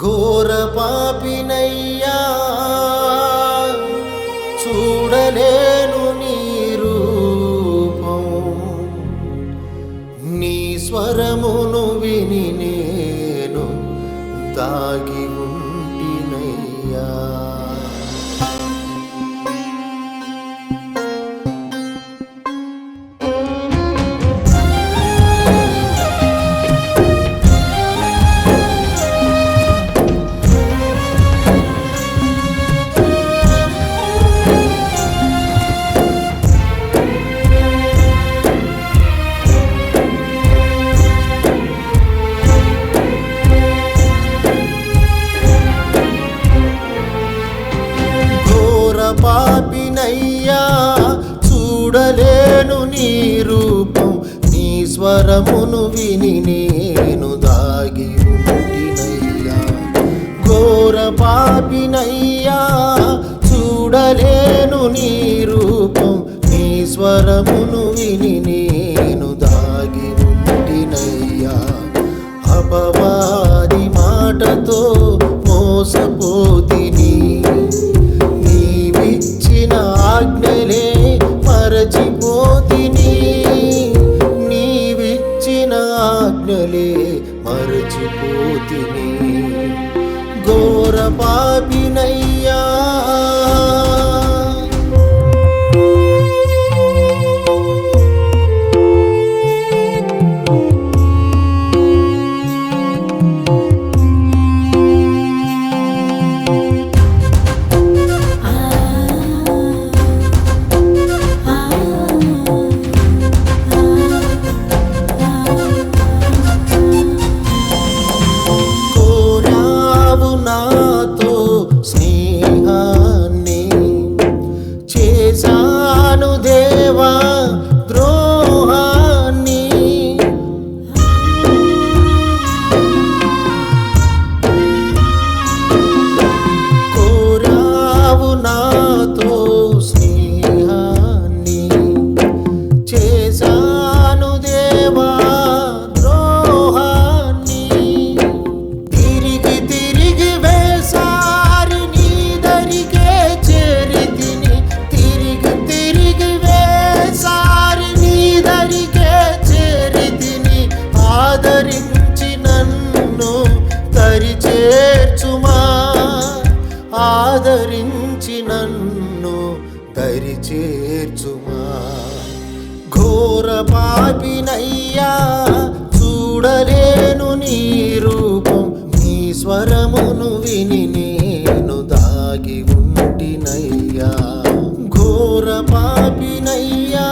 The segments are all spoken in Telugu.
ఘోర పాపినయ్యా. చూడలే చూడలేను నీ రూపం నీ స్వరమును విని నేను దాగి ఉండినయ్యా. ఘోర పాపినయ్యా చూడలేను నీ రూపం నీ స్వరమును విని నేను దాగి ఉండినయ్యా. అపవాది మాటతో మోసపోతిని నీవిచ్చిన ఆజ్ఞలే ఘోర చేర్చుమా? ఘోర పాపినయ్యా చూడలేను నీ రూపం నీ స్వరమును విని నేను దాగి ఉంటినయ్యా. ఘోర పాపినయ్యా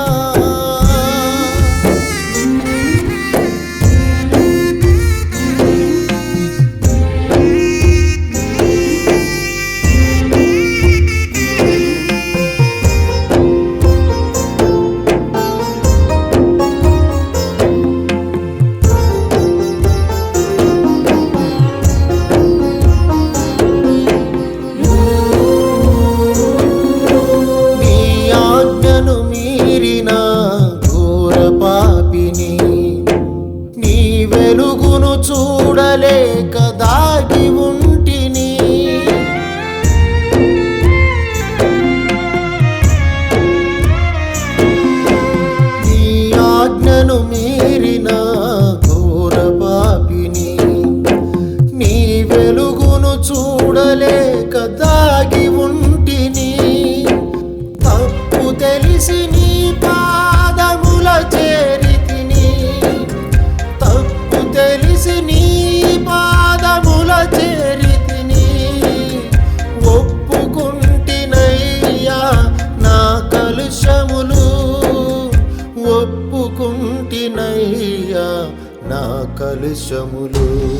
కలుషములు.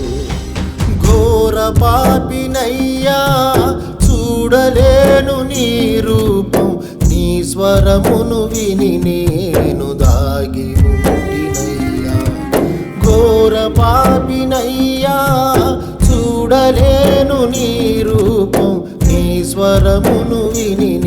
ఘోర పాపినయ్యా చూడలేను నీ రూపం. నీ స్వరమును విని నేను దాగి ఉండినయ్యా. ఘోర పాపినయ్యా చూడలేను నీ రూపం. నీ స్వరమును విని